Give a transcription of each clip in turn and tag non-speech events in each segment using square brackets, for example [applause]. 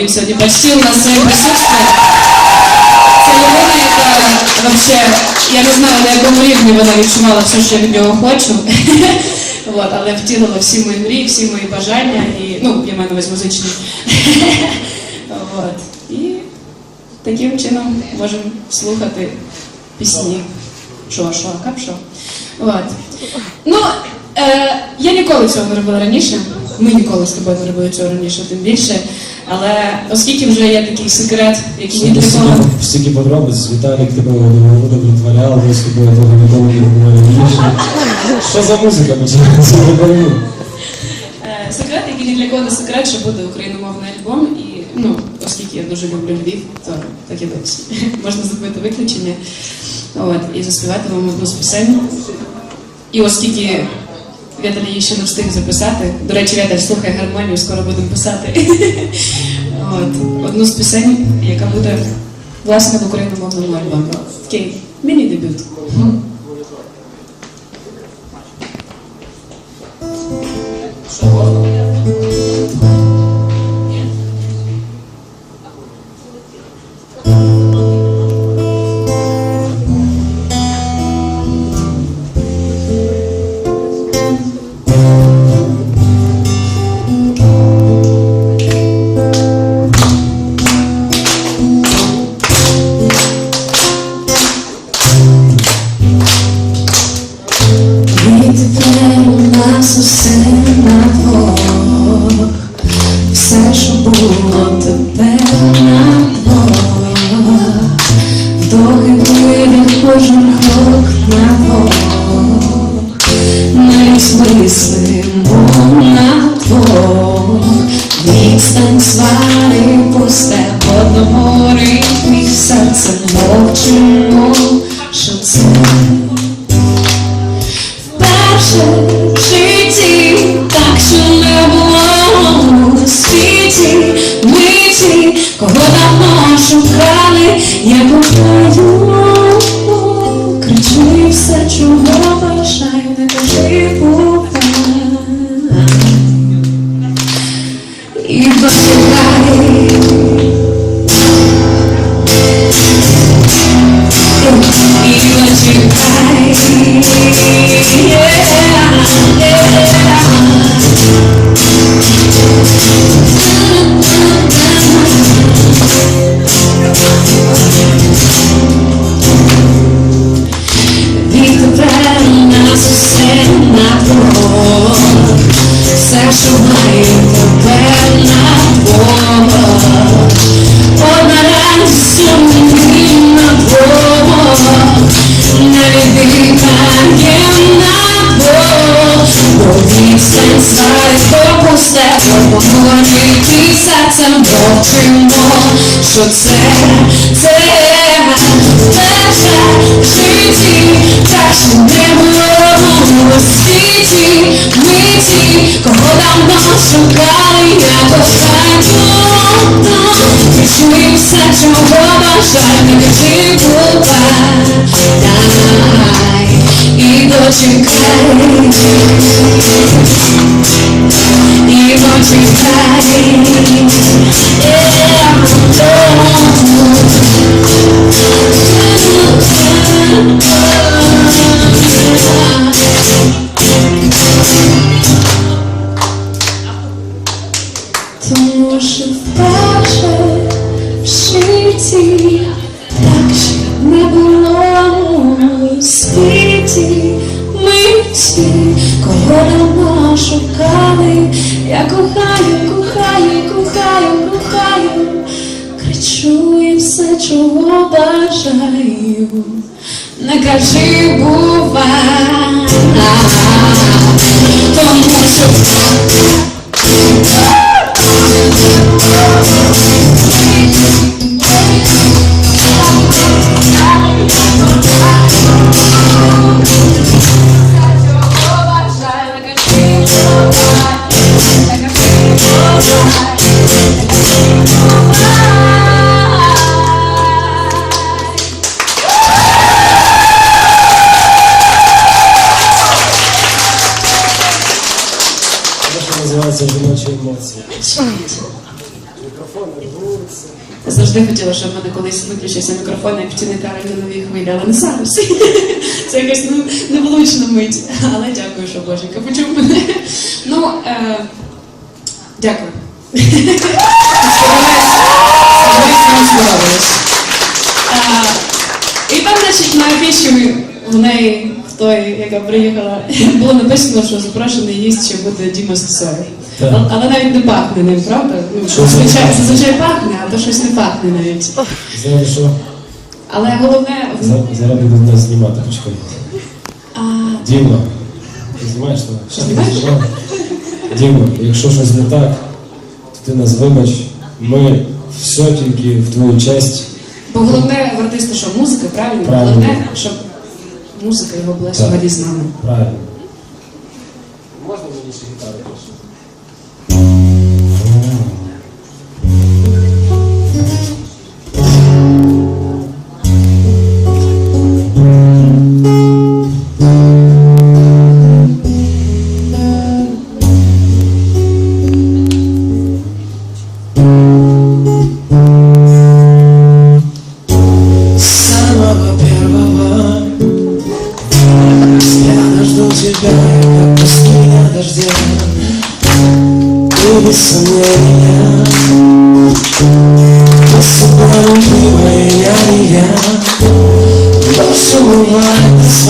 Він сьогодні почтив нас своїм присутствием. Це людина, яка вообще, я не знаю, на якому рівні вона відчувала все, що я від нього хочу. [laughs] Вот, але втілила всі мої мрії, всі мої бажання і, ну, я маю на увазі музичні. [laughs] Вот. І таким чином можемо слухати пісні. Що, що, кап що. От. Ну, е, я ніколи цього не робила раніше. Ми ніколи з тобою не робили цього раніше, тим більше. Але оскільки вже є такий секрет, який ні для кого. Стільки подробиць, Віталік тебе воду притворяв, ми з тобою того ніколи не робили раніше. Що за музика починається? Е, Секрет, який ні для кого не секрет, що буде україномовний альбом. І ну, оскільки я дуже люблю Львів, то так і досі. [laughs] Можна зробити виключення. От, і заспівати вам одну з пісень. І оскільки Віталій її ще не встиг записати. До речі, Віталь, слухай гармонію, скоро будемо писати. [laughs] От, одну з пісень, яка буде власне в україномовному альбомі. Такий міні-дебют. І що це, це перше в житті, так що не було у світі, миті, кого давно шукали, я кохаю, Відчуй все, чого бажаю, не кажи бувай, і дочекай, і почекай, Тому що вперше в житті так ще не було у світі. Миті, кого давно шукали, я кохаю, і все, чого бажаю, не кажи бувай, тому що завжди хотіла, щоб в мене колись виключився мікрофон, як в Тіни Кароль на новій хвилі, але не зараз. [laughs] Це якась ну, невлучна мить. Але дякую, що Боженька почув мене. Ну, е, дякую. Е, І там, значить, на афіші в неї, в той, яка приїхала, було написано, що запрошений гість ще буде Діма Сосоєв. Але- навіть не пахне ним, правда? Ну, зазвичай, пахне? зазвичай пахне, а то щось не пахне навіть. Знаєш що? Але головне, За- Зараз будемо нас знімати, почекай. а, Діма, ти знімаєш тебе? Що. Діма, якщо щось не так, то ти нас вибач. Ми все тільки в твою честь. бо головне в артиста, що музика, правильно? Правильно. Головне, щоб музика його була сьогодні з нами. Правильно. бывает с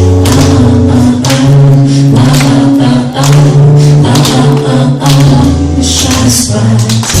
signs.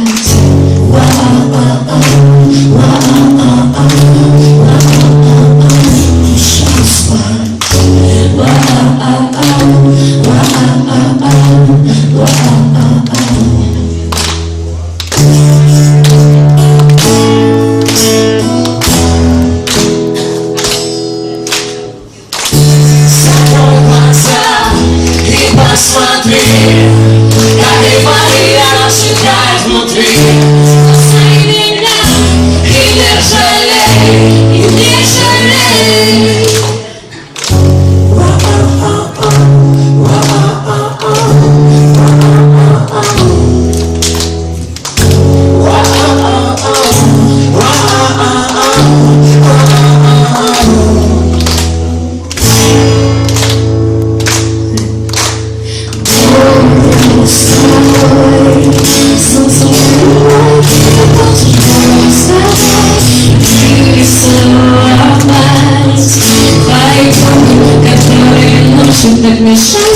Mission.